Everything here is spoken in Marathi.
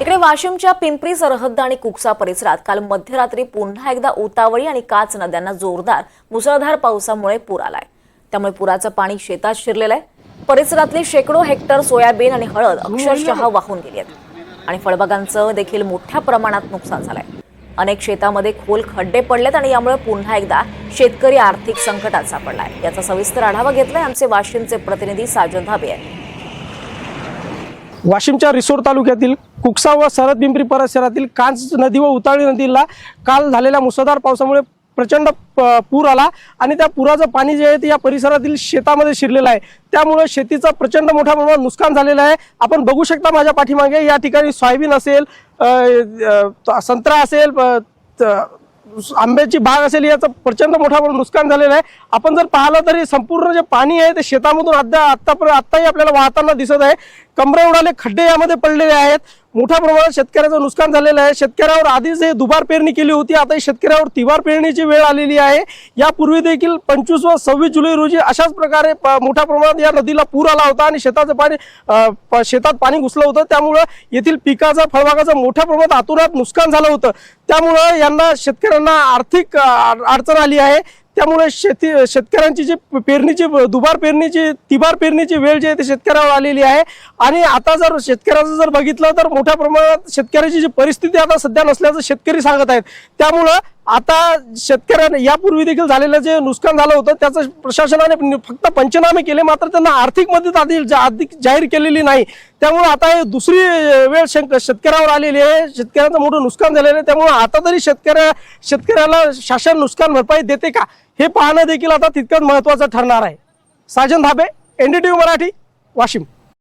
इकडे वाशिमच्या पिंपरी सरहद्द आणि कुकसा परिसरात काल मध्यरात्री पुन्हा एकदा उतावळी आणि काच नद्यांना जोरदार मुसळधार पावसामुळे पूर आलाय. त्यामुळे पुराचं पाणी शेतात शिरलेलं आहे. परिसरातली शेकडो हेक्टर सोयाबीन आणि हळद अक्षरशः वाहून गेली आहेत. आणि फळबागांचं देखील मोठ्या प्रमाणात नुकसान झालंय. अनेक शेतामध्ये खोल खड्डे पडलेत आणि यामुळे पुन्हा एकदा शेतकरी आर्थिक संकटात सापडलाय. याचा सविस्तर आढावा घेतलाय आमचे वाशिमचे प्रतिनिधी साजन धाबे यांनी वाशिमच्या रिसोड तालुक्यातील कुकसा व सरहद पिंपरी परिसरातील कांच नदी व उताळी नदीला काल झालेल्या मुसळधार पावसामुळे प्रचंड प- पूर आला आणि त्या पुराचं पाणी जे आहे ते या परिसरातील शेतामध्ये शिरलेलं आहे. त्यामुळे शेतीचं प्रचंड मोठ्या प्रमाणात नुकसान झालेलं आहे. आपण बघू शकता माझ्या पाठीमागे या ठिकाणी सोयाबीन असेल संत्रा असेल त- आंब्याची बाग असेल याचं प्रचंड मोठा नुकसान झालेलं आहे. आपण जर पाहिलं तरी संपूर्ण जे पाणी आहे ते शेतामधून अद्या आत्तापर्यंत आत्ताही आपल्याला वाहताना दिसत आहे. कमरे उडाले खड्डे यामध्ये पडलेले आहेत. मोठ्या प्रमाणात शेतकऱ्याचं नुकसान झालेलं आहे. शेतकऱ्यावर आधीच हे दुबार पेरणी केली होती. आता शेतकऱ्यावर तिबार पेरणीची वेळ आलेली आहे. यापूर्वी देखील पंचवीस व सव्वीस जुलै रोजी अशाच प्रकारे प- मोठ्या प्रमाणात या नदीला पूर आला होता आणि शेताचं पाणी प- शेतात पाणी घुसलं होतं. त्यामुळं येथील पिकाचं फळबागाचं मोठ्या प्रमाणात आतुरात नुकसान झालं होतं. त्यामुळं यांना शेतकऱ्यांना आर्थिक अडचण आली आहे. त्यामुळे शेती शेतकऱ्यांची जी पेरणीची दुबार पेरणीची तिबार पेरणीची वेळ जी आहे ती शेतकऱ्यावर आलेली आहे. आणि आता जर शेतकऱ्याचं जर बघितलं तर मोठ्या प्रमाणात शेतकऱ्याची जी परिस्थिती आता सध्या नसल्याचं शेतकरी सांगत आहेत. त्यामुळं आता शेतकऱ्यांना यापूर्वी देखील झालेलं जे नुकसान झालं होतं त्याचं प्रशासनाने फक्त पंचनामे केले मात्र त्यांना आर्थिक मदत आधी जा- अधिक जाहीर केलेली नाही. त्यामुळे आता हे दुसरी वेळ शंक- शेतकऱ्यावर आलेली आहे. शेतकऱ्यांचं मोठं नुकसान झालेलं आहे. त्यामुळे आता तरी शेतकऱ्या शेतकऱ्याला शासन नुकसान भरपाई देते का? हे पाहणं देखील आता तितकंच महत्त्वाचं ठरणार आहे. साजन धाबे एनडीटीव्ही मराठी वाशिम.